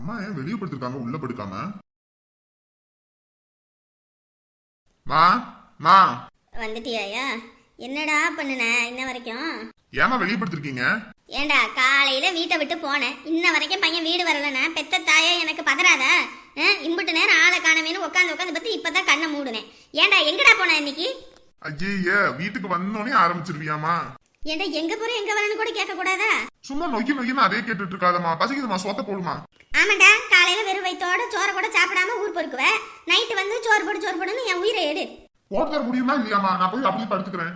அம்மா ஏன் வெளியே படுத்திருக்காங்க? உள்ள படுக்காம? மா மா. வந்துட்டியாயா? என்னடா பண்ணுன இன்ன வரைக்கும்? ஏமா வெளியே படுத்திருக்கீங்க? ஏண்டா காலையில வீட்டை விட்டு போனேன். இன்ன வரைக்கும் பையன் வீடு வரலன்னா பெத்த தாயா எனக்கு பதறாதா? இம்புட்டு நேரம் ஆளை காணவேன்னு உட்காந்து உட்காந்து பத்தி இப்பதான் கண்ணை மூடுனேன். ஏண்டா எங்கடா போன இன்னைக்கு? ஐயே வீட்டுக்கு வந்தோடனே ஆரம்பிச்சிருவியாமா ஏண்டா எங்க போற எங்க வரேன்னு கூட கேட்க கூடாதா சும்மா நொக்கி நொக்கின்னு அதே கேட்டுட்டு இருக்காதம்மா பசிக்குதுமா சொத்த போடுமா ஆமாண்டா காலையில வெறும் வயித்தோட சோறை கூட சாப்பிடாம ஊர் பொறுக்குவ. நைட்டு வந்து சோறு போடு சோறு போடுன்னு என் உயிரை எடு. போட்டு தர முடியுமா இல்லையாமா நான் போய் அப்படியே படுத்துக்கிறேன்.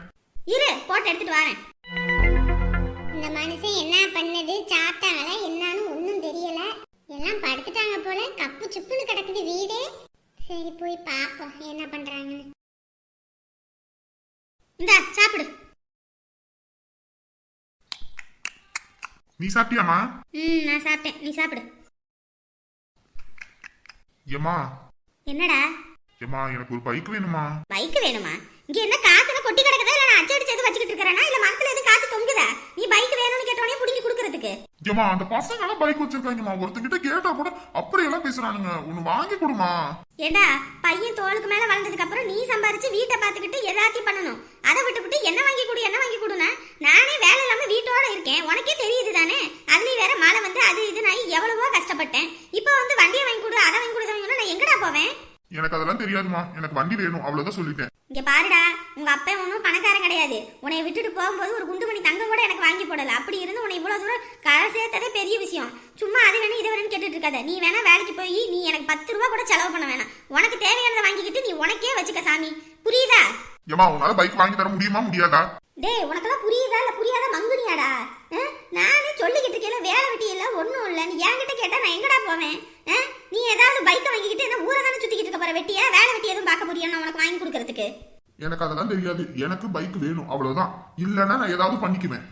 இரு போட்டு எடுத்துட்டு வரேன். இந்த மனுஷன் என்ன பண்ணது சாப்பிட்டாங்களா என்னன்னு ஒன்றும் தெரியல. எல்லாம் படுத்துட்டாங்க போல கப்பு சுப்புன்னு கிடக்குது வீடு. சரி போய் பார்ப்போம் என்ன பண்றாங்கன்னு. இந்தா சாப்பிடு நீ சாப்பிட்டியாமா ம் நான் சாப்பிட்டேன். நீ சாப்பிடு. ஏமா என்னடா? ஏமா எனக்கு ஒரு பைக் வேணுமா பைக் வேணுமா? இங்க என்ன காசுல கொட்டி கிடக்குதா? இல்ல நான் அச்சடிச்சு எதுவும் வச்சுக்கிட்டு இருக்கிறேனா? இல்ல மரத்துல எதுவும் காசு தொங்குதா நீ பைக் வேணும்னு கேட்டோடனே கொடுக்கறதுக்கு ஏமா அந்த பசங்க எல்லாம் பைக் வச்சிருக்காங்கம்மா. ஒருத்தங்கிட்ட கேட்டா கூட அப்படி எல்லாம் பேசுறானுங்க. ஒன்னு வாங்கி கொடுமா. ஏண்டா பையன் தோளுக்கு மேல வளர்ந்ததுக்கு அப்புறம் நீ சம்பாரிச்சு வீட்டை பார்த்துக்கிட்டு எல்லாத்தையும் பண்ணணும். அதை விட்டுவிட்டு என்ன வாங்கி கொடு என்ன வாங்கி கொடுனா நானே வேலை இல்லாம வீட்டோட இருக்கேன். உனக்கே தெரியுது தானே? அதுலயும் வேற மழை வந்து அது இது நான் எவ்வளவோ கஷ்டப்பட்டேன். இப்போ வந்து வண்டியை வாங்கி கொடு அதை வாங்கி கொடு, நான் எங்கடா போவேன்? எனக்கு அதெல்லாம் தெரியாதுமா. எனக்கு வண்டி வேணும். அவ்வளவுதான் சொல்லிட்டேன். இங்க பாருடா உங்க அப்பா ஒன்றும் பணக்காரன் கிடையாது. உன்னை விட்டுட்டு போகும்போது ஒரு குண்டு மணி தங்கம் கூட எனக்கு வாங்கி போடல. அப்படி இருந்து உன்னை இவ்வளவு தூரம் கரை சேர்த்ததே பெரிய விஷயம். சும்மா அது வேணும் இது வேணும்னு கேட்டுட்டு இருக்காத. நீ வேணா வேலைக்கு போய் நீ எனக்கு பத்து ரூபா கூட செலவு பண்ண வேணாம். உனக்கு தேவையானதை வாங்கிக்கிட்டு நீ உனக்கே வச்சுக்க சாமி. புரியுதா? ஏமா உன்னால பைக் வாங்கி தர முடியுமா முடியாதா? டேய் உனக்கெல்லாம் புரியுதா? இல்ல புரியாத மங்குனியாடா? நானே சொல்லிக்கிட்டு இருக்கேன் வேலை வெட்டி இல்ல ஒண்ணும் இல்ல நீ என்கிட்ட கேட்டா நான் எங்கடா போவேன் ஆ? நீ ஏதாவது பைக்கை வாங்கிக்கிட்டு என்ன ஊரை தானே சுத்திக்கிட்டு இருக்க போற வெட்டியா வேலை வெட்டி போறியா நான் உனக்கு வாங்கி கொடுக்கறதுக்கு? எனக்கு அதெல்லாம் தெரியாது. எனக்கு பைக் வேணும். அவ்வளவுதான். இல்லைன்னா நான் ஏதாவது பண்ணிக்குவேன்.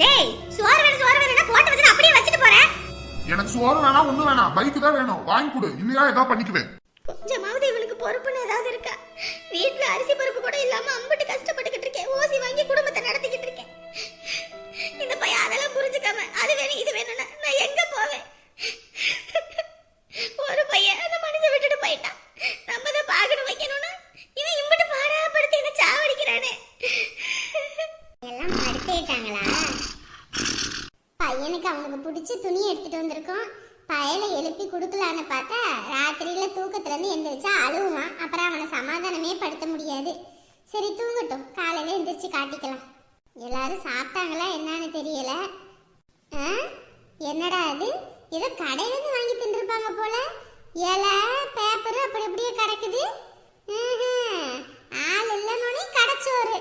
டேய் சோறு வேணும் சோறு வேணும்னா போட்டு வச்சுட்டு அப்படியே வச்சுட்டு போறேன். எனக்கு சோறு வேணாம் ஒண்ணும் வேணாம். பைக் தான் வேணும். வாங்கி கொடு. இல்லையா ஏதாவது பண்ணிக்குவேன். கொஞ்சமாவது இவளுக்கு பொறுப்புன்னு ஏதாவது இருக்கா? வீட்ல அரிசி பருப்பு கூட இல்லாம அம்பிட்டு கஷ்டப்பட்டுக்கிட்டு இருக்கேன். ஓசி வாங்கி குடும்பத்தை நடத்திக்கிட்டு இருக்கேன். கொடுக்கலான்னு பார்த்தா ராத்திரியில தூக்கத்துலேருந்து எந்திரிச்சா அழுவான் அப்புறம் அவனை சமாதானமே படுத்த முடியாது. சரி தூங்கட்டும். காலையில எந்திரிச்சு காட்டிக்கலாம். எல்லாரும் சாப்பிட்டாங்களா என்னன்னு தெரியல. ஆ? என்னடா அது? ஏதோ கடையிலேருந்து வாங்கி தின்றுருப்பாங்க போல. இலை பேப்பர் அப்படி அப்படியே கிடக்குது. ஆள் இல்லைன்னு கடைச்சோறு.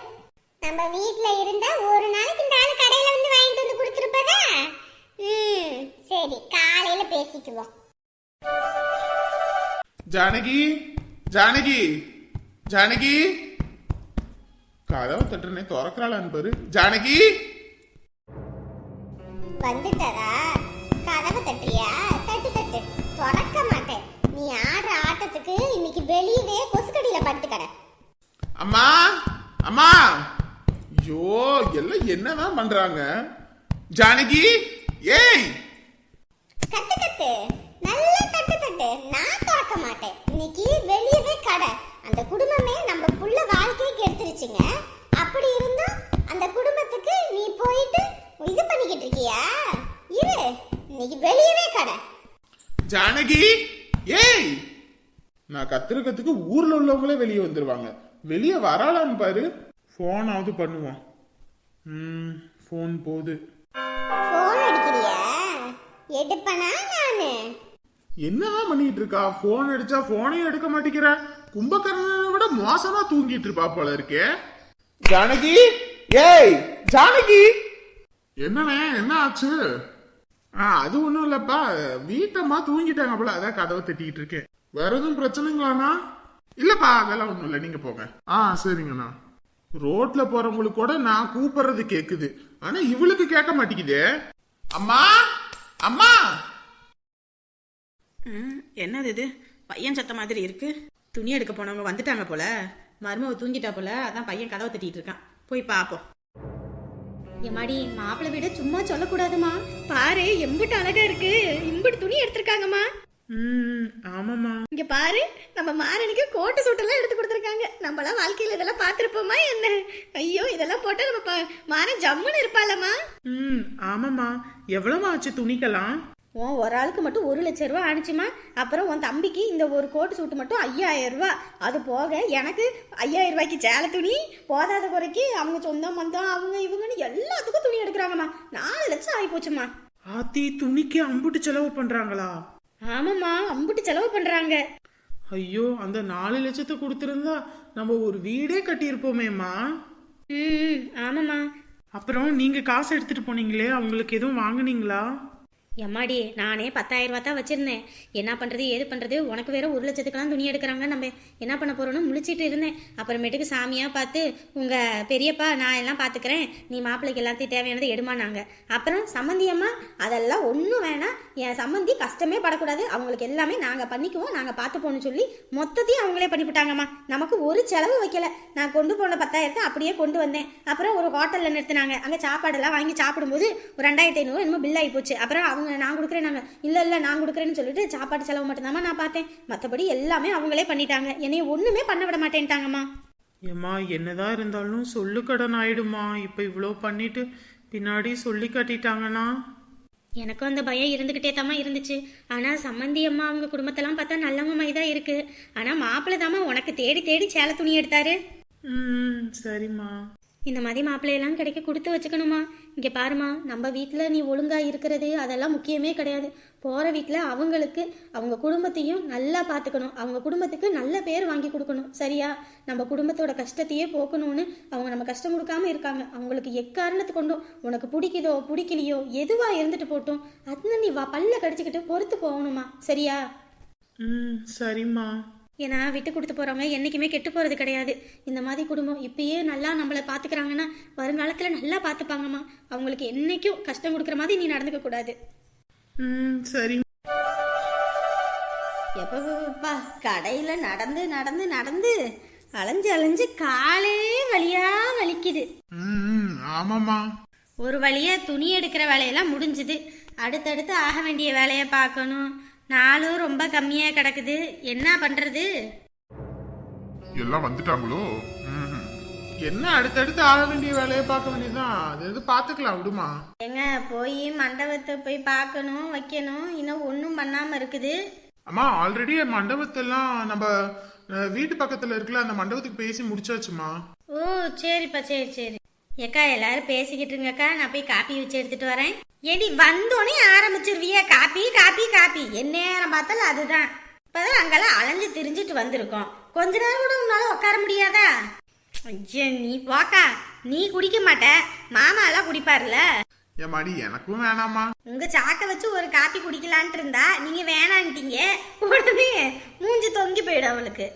நம்ம வீட்டில் இருந்தா ஒரு நாளைக்கு இந்த ஆளு கடையில் வந்து வாங்கிட்டு வந்து கொடுத்துருப்பதா? ம் சரி காலையில் பேசிக்குவோம். ஜானகி ஜானகி ஜானகி. கதவை தட்டுறனே திறக்கிறாளான்னு பாரு. ஜானகி! வந்துட்டதா கதவை தட்டுறியா? தட்டு தட்டு. திறக்க மாட்டேன். நீ ஆடுற ஆட்டத்துக்கு இன்னைக்கு வெளியவே கொசுக்கடியில படுத்து கடை அம்மா அம்மா! ஐயோ எல்லாம் என்னதான் பண்றாங்க? ஜானகி ஏய்! கத்து கத்து. நல்லா தட்டு தட்டு. நான் திறக்க மாட்டேன். இன்னைக்கு வெளியவே கடை. அந்த குடும்பமே நம்ம புள்ள வாழ்க்கையை கெடுத்துருச்சுங்க அப்படி இருந்தும் அந்த குடும்பத்துக்கு நீ போயிட்டு இது பண்ணிக்கிட்டு இருக்கியா? இரு. இன்னைக்கு வெளியவே கடை. ஜானகி! ஏய்! நான் கத்துறதுக்கு ஊர்ல உள்ளவங்களே வெளியே வந்துருவாங்க. வெளியே வராளான்னு பாரு. ஃபோனாவது பண்ணுவான் ம் ஃபோன் போகுது. போன் அடிக்கிறியா? எடுப்பனா நானு? என்னதான் பண்ணிட்டு இருக்கா? போன் அடிச்சா போனையும் எடுக்க மாட்டேங்கிற. கும்பகர்ணனை விட மோசமா தூங்கிட்டு இருப்பா போல இருக்கே. ஜானகி? ஏய் ஜானகி? என்னண்ணே என்ன ஆச்சு? ஆ அது ஒண்ணும் இல்லப்பா. வீட்டம்மா தூங்கிட்டாங்க போல. அதான் கதவை தட்டிட்டு இருக்கேன். வேற எதுவும் பிரச்சனைங்களாண்ணா? இல்லப்பா அதெல்லாம் ஒண்ணும் இல்லை. நீங்க போங்க. ஆ சரிங்கண்ணா. ரோட்ல போறவங்களுக்கு கூட நான் கூப்பிடுறது கேக்குது. ஆனா இவளுக்கு கேட்க மாட்டேங்குது. அம்மா? அம்மா? என்னது இது? பையன் சத்த மாதிரி இருக்கு. துணி எடுக்க போனவங்க வந்துட்டாங்க போல. மருமவ தூங்கிட்டா போல. அதான் பையன் கதவை தட்டிட்டு இருக்கான். போய் பாப்போம். எம்மாடி மாப்பிள்ளை வீட சும்மா சொல்லக்கூடாதுமா. பாரு எம்பிட்டு அழகா இருக்கு. இம்பிட்டு துணி எடுத்திருக்காங்கம்மா. ம் ஆமாம்மா. இங்க பாரு நம்ம மாறனுக்கு கோட்டு சூட்டெல்லாம் எடுத்து கொடுத்துருக்காங்க. நம்மளாம் வாழ்க்கையில இதெல்லாம் பார்த்துருப்போமா என்ன? ஐயோ இதெல்லாம் போட்டா நம்ம மாறன் ஜம்முன்னு இருப்பாளம்மா. ம் ஆமாம்மா. எவ்வளவு ஆச்சு துணிக்கலாம் உன் ஒரு ஆளுக்கு மட்டும் ஒரு லட்ச ரூபா ஆனிச்சுமா அப்புறம் உன் தம்பிக்கு இந்த ஒரு கோட்டு சூட்டு மட்டும் ஐயாயிரம் ரூபா. அது போக எனக்கு ஐயாயிரம் ரூபாய்க்கு சேலை துணி போதாத குறைக்கு அவங்க சொந்தம் பந்தம் அவங்க இவங்கன்னு எல்லாத்துக்கும் துணி எடுக்கிறாங்கம்மா. நாலு லட்சம் ஆகி போச்சுமா ஆத்தி துணிக்கு அம்புட்டு செலவு பண்றாங்களா? ஆமாம்மா அம்புட்டு செலவு பண்றாங்க. ஐயோ அந்த நாலு லட்சத்தை கொடுத்திருந்தா நம்ம ஒரு வீடே கட்டியிருப்போமேம்மா. ம் ஆமாம்மா. அப்புறம் நீங்க காசு எடுத்துட்டு போனீங்களே அவங்களுக்கு எதுவும் வாங்குனீங்களா? எம்மாடி நானே பத்தாயிரம் ரூபா தான் வச்சிருந்தேன். என்ன பண்றது ஏது பண்றது? உனக்கு வேற ஒரு லட்சத்துக்கெல்லாம் துணி எடுக்கிறாங்க நம்ம. என்ன பண்ண போகிறோன்னு முழிச்சிட்டு இருந்தேன். அப்புறமேட்டுக்கு சாமியா பார்த்து உங்க பெரியப்பா நான் எல்லாம் பாத்துக்கிறேன். நீ மாப்பிள்ளைக்கு எல்லாத்தையும் தேவையானதை எடுமானாங்க அப்புறம் சம்மந்தி அம்மா அதெல்லாம் ஒன்றும் வேணாம். என் சம்மந்தி கஷ்டமே படக்கூடாது. அவங்களுக்கு எல்லாமே நாங்க பண்ணிக்குவோம். நாங்க பார்த்துப்போம்னு சொல்லி மொத்தத்தையும் அவங்களே பண்ணிவிட்டாங்கம்மா நமக்கு ஒரு செலவு வைக்கல. நான் கொண்டு போன பத்தாயிரத்தை அப்படியே கொண்டு வந்தேன். அப்புறம் ஒரு ஹோட்டல்ல நிறுத்தினாங்க. அங்க சாப்பாடெல்லாம் வாங்கி சாப்பிடும்போது ஒரு ரெண்டாயிரத்தி ஐநூறு என்னமோ பில் ஆகி போச்சு. அப்புறம் அவங்க நான் கொடுக்குறேன் நாங்க. இல்ல இல்ல நான் கொடுக்குறேன்னு சொல்லிட்டு சாப்பாடு செலவு மட்டும்தாம்மா நான் பார்த்தேன். மற்றபடி எல்லாமே அவங்களே பண்ணிட்டாங்க. என்னைய ஒண்ணுமே பண்ண விட மாட்டேன்ட்டாங்கம்மா. ஏம்மா என்னதான் இருந்தாலும் சொல்லு கடன் ஆயிடுமா இப்ப இவ்வளோ பண்ணிட்டு பின்னாடி சொல்லி கட்டிட்டாங்கன்னா? எனக்கும் அந்த பயம் இருந்துகிட்டே தாம்மா இருந்துச்சு. ஆனா சம்மந்தி அம்மா அவங்க குடும்பத்தெல்லாம் பார்த்தா நல்லவங்க மாதிரி தான் இருக்கு. ஆனா மாப்பிள்ளை தாம்மா உனக்கு தேடி தேடி சேலை துணி எடுத்தாரு. ம் சரிம்மா. இந்த மாதிரி மாப்பிள்ளையெல்லாம் கிடைக்க கொடுத்து வச்சுக்கணுமா? இங்கே பாருமா நம்ம வீட்டில் நீ ஒழுங்காக இருக்கிறது அதெல்லாம் முக்கியமே கிடையாது. போகிற வீட்டில் அவங்களுக்கு அவங்க குடும்பத்தையும் நல்லா பார்த்துக்கணும். அவங்க குடும்பத்துக்கு நல்ல பேர் வாங்கி கொடுக்கணும் சரியா? நம்ம குடும்பத்தோட கஷ்டத்தையே போக்கணும்னு அவங்க நம்ம கஷ்டம் கொடுக்காம இருக்காங்க. அவங்களுக்கு எக்காரணத்து கொண்டும் உனக்கு பிடிக்குதோ பிடிக்கலையோ எதுவாக இருந்துட்டு போட்டும் அதுன்னு நீ வா பல்ல கடிச்சிக்கிட்டு பொறுத்து போகணுமா சரியா? ம் சரிம்மா. ஏன்னா விட்டு கொடுத்து போறவங்க என்னைக்குமே கெட்டு போறது கிடையாது. இந்த மாதிரி குடும்பம் இப்பயே நல்லா நம்மளை பாத்துக்கிறாங்கன்னா வருங்காலத்துல நல்லா பாத்துப்பாங்கம்மா. அவங்களுக்கு என்னைக்கும் கஷ்டம் கொடுக்குற மாதிரி நீ நடந்துக்க கூடாது. ம் சரி. எப்பப்பா கடையில நடந்து நடந்து நடந்து அலைஞ்சு அலைஞ்சு காலே வழியா வலிக்குது. ம் ஆமாம்மா. ஒரு வழியா துணி எடுக்கிற வேலையெல்லாம் முடிஞ்சுது. அடுத்தடுத்து ஆக வேண்டிய வேலையை பார்க்கணும். நாளும் ரொம்ப கம்மியா கிடக்குது. என்ன பண்றது? எல்லாம் வந்துட்டாங்களோ. என்ன அடுத்தடுத்து ஆக வேண்டிய வேலையை பார்க்க வேண்டியதுதான். அது எது பார்த்துக்கலாம் விடுமா? எங்க போய் மண்டபத்தை போய் பார்க்கணும் வைக்கணும். இன்னும் ஒன்றும் பண்ணாம இருக்குது. அம்மா ஆல்ரெடி மண்டபத்தெல்லாம் நம்ம வீட்டு பக்கத்துல இருக்குல்ல அந்த மண்டபத்துக்கு பேசி முடிச்சாச்சுமா? ஓ சரிப்பா சரி சரி. ஏக்கா எல்லாரும் பேசிக்கிட்டு இருங்கக்கா. நான் போய் காப்பி வச்சு எடுத்துட்டு வரேன். ஏடி வந்தோடனே ஆரம்பிச்சிருவிய. Coffee coffee copy. என்ன நேரம் பார்த்தாலும் அதுதான். இப்பதான் அங்கெல்லாம் அலைஞ்சு திரிஞ்சிட்டு வந்திருக்கோம். கொஞ்ச நேரம் கூட உன்னால உட்கார முடியாதா? ஐயா நீ போக்கா. நீ குடிக்க மாட்ட. மாமா எல்லாம் குடிப்பாருல. என் மடி எனக்கும் வேணாமா உங்க சாக்க வச்சு ஒரு காப்பி குடிக்கலான்ட்டு இருந்தா நீங்க வேணான்ட்டீங்க. உடனே மூஞ்சி தொங்கி போயிடும் அவளுக்கு.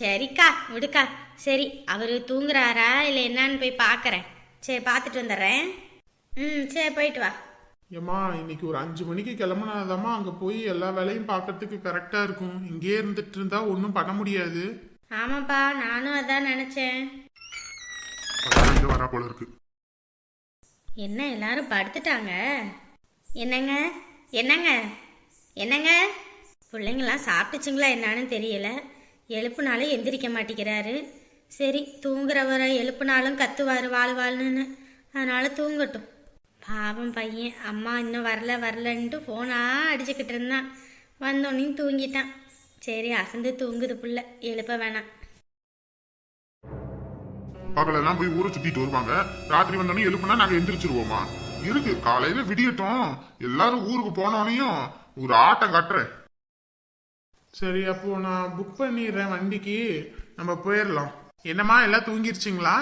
சரிக்கா விடுக்கா. சரி அவரு தூங்குறாரா இல்லை என்னன்னு போய் பார்க்கறேன் சரி பார்த்துட்டு வந்துடுறேன். ம் சரி போயிட்டு வா. ஏம்மா இன்னைக்கு ஒரு அஞ்சு மணிக்கு கிளம்புனாதாம்மா அங்க போய் எல்லா வேலையும் பார்க்கறதுக்கு கரெக்டா இருக்கும். இங்கேயே இருந்துட்டு இருந்தா ஒன்றும் பண்ண முடியாது. ஆமாப்பா நானும் அதான் நினைச்சேன். வரா போல இருக்கு. என்ன எல்லாரும் படுத்துட்டாங்க? என்னங்க? என்னங்க? என்னங்க? பிள்ளைங்களாம் சாப்பிட்டுச்சுங்களா என்னன்னு தெரியல. எழுப்புனாலும் எந்திரிக்க மாட்டேங்கிறாரு. சரி தூங்குறவரை எழுப்புனாலும் கத்துவார் வாழ் வாழ்னு அதனால தூங்கட்டும். பாவம் பையன். அம்மா இன்னும் வரல வரலன்ட்டு ஃபோனாக அடிச்சுக்கிட்டு இருந்தான். வந்தோடனையும் தூங்கிட்டான். சரி அசந்து தூங்குது புள்ள. எழுப்ப வேணாம். பகலெல்லாம் போய் ஊரை சுத்திட்டு வருவாங்க. ராத்திரி வந்தோடனே எழுப்புனா நாங்க எந்திரிச்சிருவோமா? இருக்கு காலையில விடியட்டும். எல்லாரும் ஊருக்கு போனோனையும் ஒரு ஆட்டம் கட்டுறேன். சரி அப்போ நான் புக் பண்ணிடுறேன் வண்டிக்கு. நம்ம போயிடலாம். என்னம்மா எல்லாம் தூங்கிருச்சுங்களா?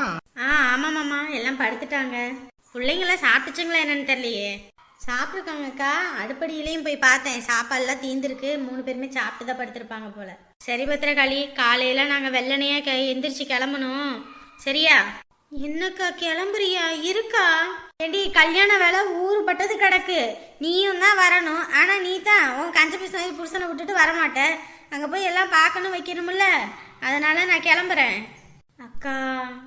ஆ ஆமாம் மாமா எல்லாம் படுத்துட்டாங்க. பிள்ளைங்களாம் சாப்பிட்டுச்சுங்களா என்னன்னு தெரியலையே. சாப்பிட்ருக்காங்கக்கா அடுப்படியிலையும் போய் பார்த்தேன். சாப்பாடுலாம் தீந்துருக்கு மூணு பேருமே சாப்பிட்டு தான் படுத்திருப்பாங்க போல. சரி பத்திரகாளி காலையில் நாங்கள் வெள்ளனையாக எந்திரிச்சு கிளம்பணும். சரியா? என்னக்கா கிளம்புறியா? இருக்கா? ஏடி கல்யாண வேலை ஊறுபட்டது கிடக்கு. நீயும் தான் வரணும். ஆனா நீ தான் உன் கஞ்ச பிசை புருஷனை விட்டுட்டு வரமாட்ட. அங்க போய் எல்லாம் பார்க்கணும் வைக்கணும்ல. அதனால நான் கிளம்புறேன். அக்கா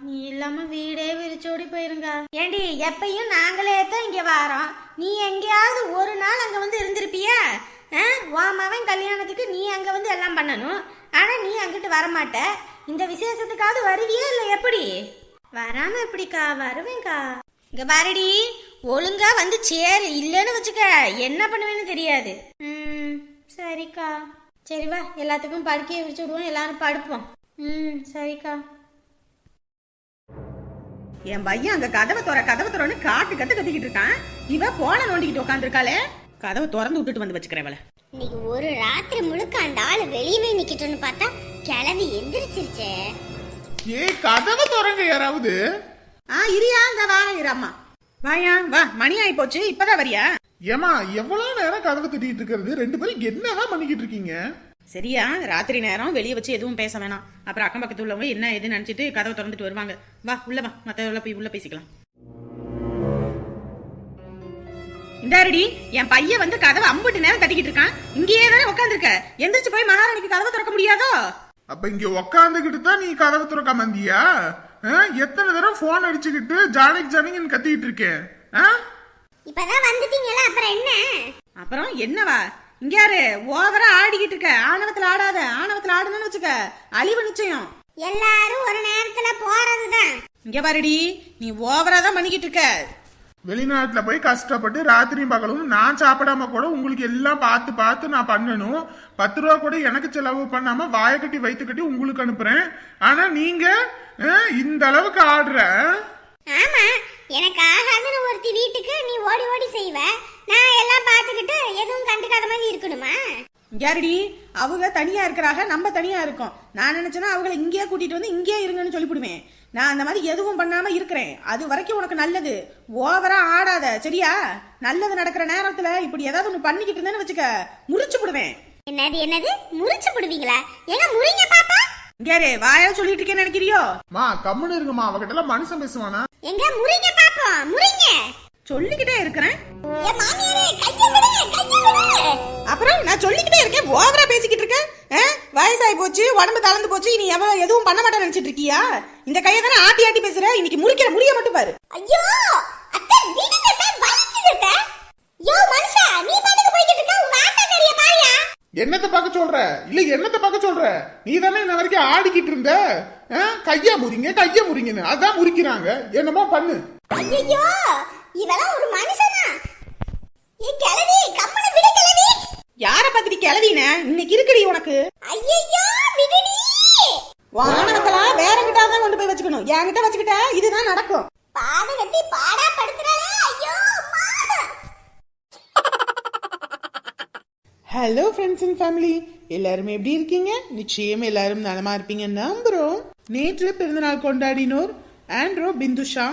நீ இல்லாம வீடே விரிச்சோடி போயிருங்க. ஏண்டி எப்பயும் நாங்களே தான் இங்க வாரோம். நீ எங்கேயாவது ஒரு நாள் அங்க வந்து இருந்திருப்பியா? ஆ? உன் மவன் கல்யாணத்துக்கு நீ அங்க வந்து எல்லாம் பண்ணணும். ஆனா நீ அங்கிட்டு வரமாட்ட. இந்த விசேஷத்துக்காவது வருவியா இல்ல எப்படி? வராம எப்படிக்கா? வருவேன்க்கா. இங்க பாருடி ஒழுங்கா வந்து சேரு இல்லைன்னு வச்சுக்க என்ன பண்ணுவேன்னு தெரியாது. ம் சரிக்கா. சரி வா எல்லாத்துக்கும் படுக்கையை விரிச்சு விடுவோம் எல்லாரும் படுப்போம். ம் சரிக்கா. என் பையன் அங்க கதவை துற கதவை துறன்னு காட்டு கத்து கத்திக்கிட்டு இருக்கான். இவ போன நோண்டிக்கிட்டு உட்காந்துருக்காளே கதவை திறந்து விட்டுட்டு வந்து வச்சுக்கிறேன் இவளை. இன்னைக்கு ஒரு ராத்திரி முழுக்க அந்த ஆளு வெளியவே நிக்கட்டும்னு பார்த்தா கிளவி எந்திரிச்சிருச்சே. ஏ கதவை திறங்க யாராவது? ஆ இரியா இந்த வா இராமா வாயா வா. மணி ஆயி போச்சு இப்பதான் வரியா? ஏமா எவ்வளவு நேரம் கதவை திட்டிட்டு இருக்கிறது? ரெண்டு பேரும் என்னதான் பண்ணிக்கிட்டு இருக்கீங்க? சரியா ராத்திரி நேரம் வெளியே வச்சு எதுவும் பேச வேணாம். அப்புறம் அக்கம் பக்கத்து உள்ளவங்க என்ன ஏதுன்னு நினைச்சிட்டு கதவை திறந்துட்டு வருவாங்க. வா உள்ள வா. மத்த போய் உள்ள பேசிக்கலாம். இந்தாரடி என் பையன் வந்து கதவை அம்புட்டு நேரம் தட்டிக்கிட்டு இருக்கான். இங்கேயே தானே உட்காந்துருக்க எந்திரிச்சு போய் மகாராணிக்கு கதவை திறக்க முடியாதோ? அப்ப இங்க உக்காந்துக்கிட்டு தான் நீ கதவை திறக்காம வந்தியா? ஆ? எத்தனை தடவை போன் அடிச்சுக்கிட்டு ஜானகி ஜானகின்னு கத்திக்கிட்டு இருக்கேன். ஆ? இப்பதான் வந்துட்டீங்களா அப்புறம் என்ன? அப்புறம் என்னவா? இங்க யாரு? ஓவரா ஆடிக்கிட்டு இருக்க. ஆணவத்துல ஆடாத. ஆணவத்துல ஆடுனு வச்சுக்க. அழிவு நிச்சயம். எல்லாரும் ஒரு நேரத்துல போறதுதான். இங்க பாருடி. நீ ஓவரா தான் பண்ணிக்கிட்டு இருக்க. வெளிநாட்டில் போய் கஷ்டப்பட்டு ராத்திரியும் பகலும் நான் சாப்பிடாம கூட உங்களுக்கு எல்லாம் பார்த்து பார்த்து நான் பண்ணணும். பத்து ரூபா கூட எனக்கு செலவு பண்ணாம வாயை கட்டி வயிற்று கட்டி உங்களுக்கு அனுப்புறேன். ஆனா நீங்க ஆ, இந்த அளவுக்கு ஆடுற. ஆமா எனக்கு ஆகாதுன்னு ஒருத்தி வீட்டுக்கு நீ ஓடி ஓடி செய்வ. நான் எல்லாம் பார்த்துக்கிட்டு எதுவும் கண்டுக்காத மாதிரி இருக்கணுமா? யாருடி? அவங்க தனியா இருக்கிறாங்க நம்ம தனியா இருக்கோம். நான் நினைச்சேன்னா அவங்கள இங்கேயே கூட்டிட்டு வந்து இங்கேயே இருங்கன்னு சொல்லிவிடுவேன். நான் அந்த மாதிரி எதுவும் பண்ணாம இருக்கிறேன். அது வரைக்கும் உனக்கு நல்லது. ஓவரா ஆடாத சரியா? நல்லது நடக்கிற நேரத்துல இப்படி ஏதாவது ஒண்ணு பண்ணிக்கிட்டு இருந்தேன்னு வச்சுக்க முறிச்சு விடுவேன். என்னது என்னது? முறிச்சு போடுவீங்களா எங்க முறிங்க பாப்பா. யாரு? வாயா சொல்லிட்டு இருக்கேன்னு நினைக்கிறியோ? மா கம்முன்னு இருக்குமா அவகிட்ட எல்லாம் மனுஷன் பேசுவானா? எங்க முறிங்க பாப்போம் முறிங்க. சொல்லிக்கிட்டே இருக்கிறேன். அப்புறம் நான் சொல்லிக்கிட்டே இருக்கேன் ஓவரா பேசிக்கிட்டு இருக்கேன்? வயசாகி போச்சு உடம்பு தளர்ந்து போச்சு நீ எவ்வளவு எதுவும் பண்ண மாட்டேன்னு நினைச்சிட்டு இருக்கியா? இந்த கையை தானே ஆட்டி ஆட்டி பேசுற? இன்னைக்கு முறிக்கிற முடிய மட்டும் பாரு. ஐயோ அத்தை விடுங்க அத்தை வலிக்குது அத்தை யோ மனுஷா நீ பாட்டுக்கு போய்கிட்டு இருக்க? உங்க ஆத்தா கறிய பாரியா. என்னத்தை பார்க்க சொல்ற? இல்ல என்னத்தை பார்க்க சொல்ற? நீ தானே இன்ன வரைக்கும் ஆடிக்கிட்டு இருந்த. ஆ? கைய முறிங்க கைய முறிங்கன்னு. அதான் முறிக்கிறாங்க. என்னமோ பண்ணு. ஐயோ இவெல்லாம் ஒரு மனுஷனா? ஏ கிழவி கம்மன விடு கிழவி. யார பத்திரி கிளவின இன்னைக்கு இருக்குடி உனக்கு. ஐயோ விடுடி. வானவத்தெல்லாம் வேற கிட்ட தான் கொண்டு போய் வச்சுக்கணும். என்கிட்ட வச்சுக்கிட்ட இதுதான் நடக்கும். பாதகத்தி பாடா படுத்துறாளே. ஐயோ ஹலோ ஃப்ரெண்ட்ஸ் அண்ட் ஃபேமிலி எல்லாரும் எப்படி இருக்கீங்க? நிச்சயம் எல்லாரும் நலமா இருப்பீங்க நம்புறோம். நேற்று பிறந்தநாள் கொண்டாடினோர் ஆண்ட்ரோ பிந்துஷா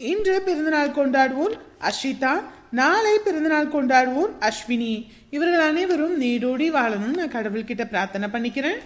இன்று பிறந்தநாள் கொண்டாடுவோர் அஷிதா நாளை பிறந்தநாள் கொண்டாடுவோர் அஸ்வினி. இவர்கள் அனைவரும் நீடோடி வாழணும்னு நான் கடவுள்கிட்ட பிரார்த்தனை பண்ணிக்கிறேன்.